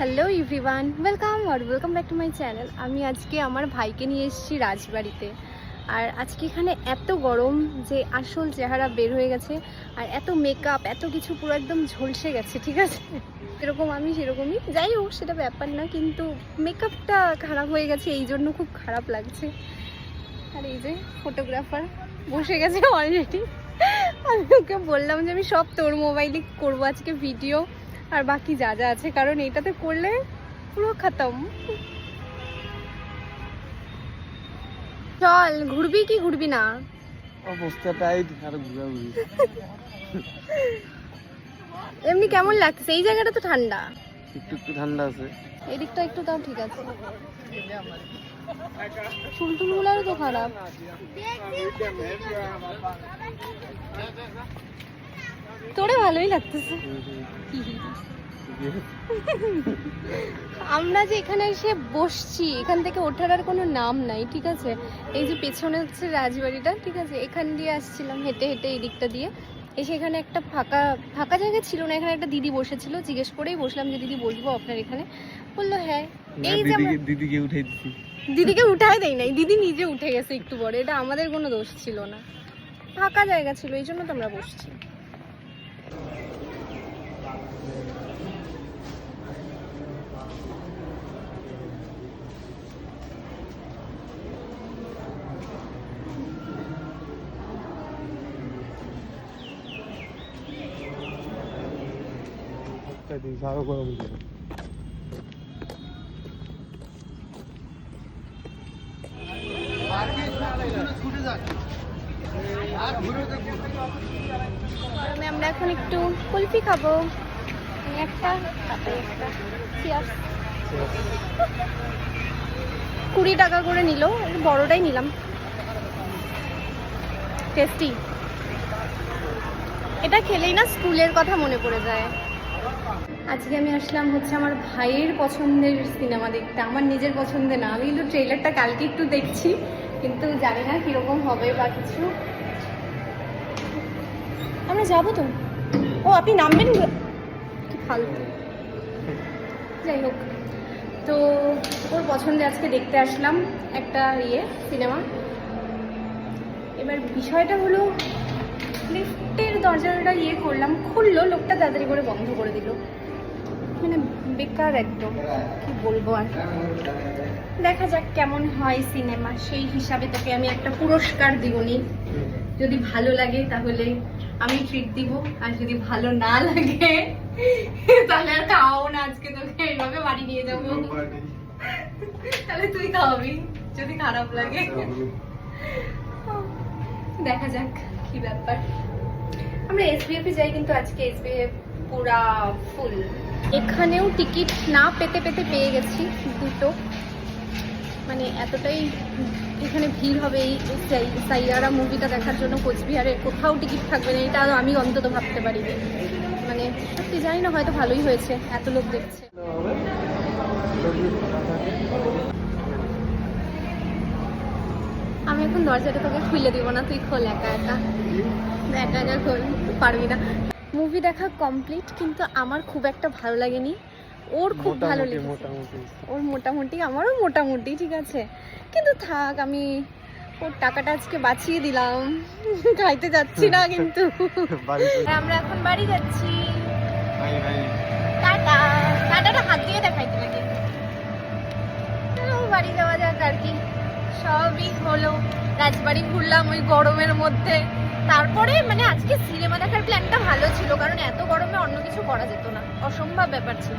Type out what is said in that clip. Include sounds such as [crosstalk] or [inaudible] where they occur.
Hello everyone welcome R welcome back to my channel আমি আজকে আমার ভাইকে নিয়ে এসেছি রাজবাড়িতে। আর আজকে এখানে এত গরম যে আসল চেহারা বের হয়ে গেছে। আর এত মেকআপ এত কিছু পুরো একদম ঝলসে গেছে, ঠিক আছে? এরকম আমি, সেরকমই। যাই হোক, সেটা ব্যাপার না, কিন্তু মেকআপটা খারাপ হয়ে গেছে, এই জন্য খুব খারাপ লাগছে। আর এই যে ফটোগ্রাফার বসে গেছে অলরেডি আমি ওকে বললাম যে আমি সব তোর মোবাইলে করব আজকে ভিডিও আর বাকি যা যা আছে কারণ এটাতে করলে পুরো খতম। চল ঘুরবি কি ঘুরবি না? অবস্থা টাইট আর ঘুরাঘুরি এমনি কেমন লাগছে এই জায়গাটা তো ঠান্ডা। একটু একটু ঠান্ডা আছে। এদিকটা একটু তাও ঠিক আছে। চুল টুলগুলারও তো খারাপ। তোরে ভালোই লাগতেছে। আমরা যে এখানে এসে বসছি এখান থেকে ওঠার আর কোনো নাম নাই ঠিক আছে? এই যে পেছনে হচ্ছে রাজবাড়িটা ঠিক আছে? এখান দিয়ে আসছিলাম হেঁটে হেঁটে এই দিকটা দিয়ে। এসে এখানে একটা ফাঁকা ফাঁকা জায়গা ছিল না এখানে একটা দিদি বসেছিল জিজ্ঞেস করেই বসলাম যে দিদি বসবো আপনার এখানে? বলল হ্যাঁ। এই যে দিদিকে উঠাই দিছি। দিদিকে উঠাই দেয় নাই দিদি নিজে উঠে গেছে একটু পরে এটা আমাদের কোনো দোষ ছিল না। ফাঁকা জায়গা ছিল এই জন্য তো আমরা বসছি। আরও গরম দিবে গরমে আমরা এখন একটু কুলফি খাব। একটা একটা. কুড়ি টাকা করে নিল বড়টাই নিলাম। টেস্টি এটা খেলেই না স্কুলের কথা মনে পড়ে যায়। আজকে আমি আসলাম হচ্ছে আমার ভাইয়ের পছন্দের সিনেমা দেখতে। আমার নিজের পছন্দের না, আমি কিন্তু ট্রেলারটা কালকে একটু দেখছি, কিন্তু জানি না কীরকম হবে বা কিছু। আমরা যাব তো? আপনি নামবেন? ফালতু। যাই হোক, তো ওর পছন্দে আজকে দেখতে আসলাম একটা ইয়ে সিনেমা। এবার বিষয়টা হলো, লিফটের দরজাটা ইয়ে করলাম, খুললো, লোকটা তাড়াতাড়ি করে বন্ধ করে দিল। মানে বেকার একদম, কি বলব আর। দেখা যাক কেমন হয় সিনেমা, সেই হিসাবে তোকে আমি একটা পুরস্কার দিবনি যদি ভালো লাগে তাহলে আমি ট্রিট দিব আর যদি ভালো না লাগে তাহলে আর খাওয়াবো না আজকে তোকে এইভাবে বাড়ি নিয়ে যাব। তাহলে তুই খাওয়াবি যদি খারাপ লাগে। দেখা যাক কি ব্যাপার। আমরা এসবিএফে যাই কিন্তু আজকে এসবিএফ পুরা ফুল এখানেও টিকিট না পেতে পেতে পেয়ে গেছি দুটো। মানে এতটাই এখানে ভিড় হবে এই সাই- সাইয়ারা মুভিটা দেখার জন্য কোচবিহারে, কোথাও টিকিট থাকবে না, এটা আমি অন্তত ভাবতে পারিনি। মানে সত্যি জানি না, হয়তো ভালোই হয়েছে, এত লোক দেখছে। আমি এখন দরজাটা তোকে খুলে দিব না, তুই খোল একা একা। একা একা খোল, পারবি না। মুভি দেখা কমপ্লিট কিন্তু আমার খুব একটা ভালো লাগেনি। ওর খুব ভালো লেগেছে। মোটামুটি। ওর মোটামুটি আমারও মোটামুটি ঠিক আছে। কিন্তু থাক আমি ওর টাকাটা আজকে বাঁচিয়ে দিলাম। [laughs] খাইতে যাচ্ছি না কিন্তু। [laughs] আমরা এখন বাড়ি যাচ্ছি। টাটা। টাটাটা হাত দিয়ে দেখাইতে লাগে চলো বাড়ি যাওয়া যাক আর কি। সবই হলো। রাজবাড়ি ঘুরলাম ওই গরমের মধ্যে। তারপরে মানে আজকে সিনেমা দেখার প্ল্যানটা ভালো ছিল কারণ এত গরমে অন্য কিছু করা যেত না। অসম্ভব ব্যাপার ছিল।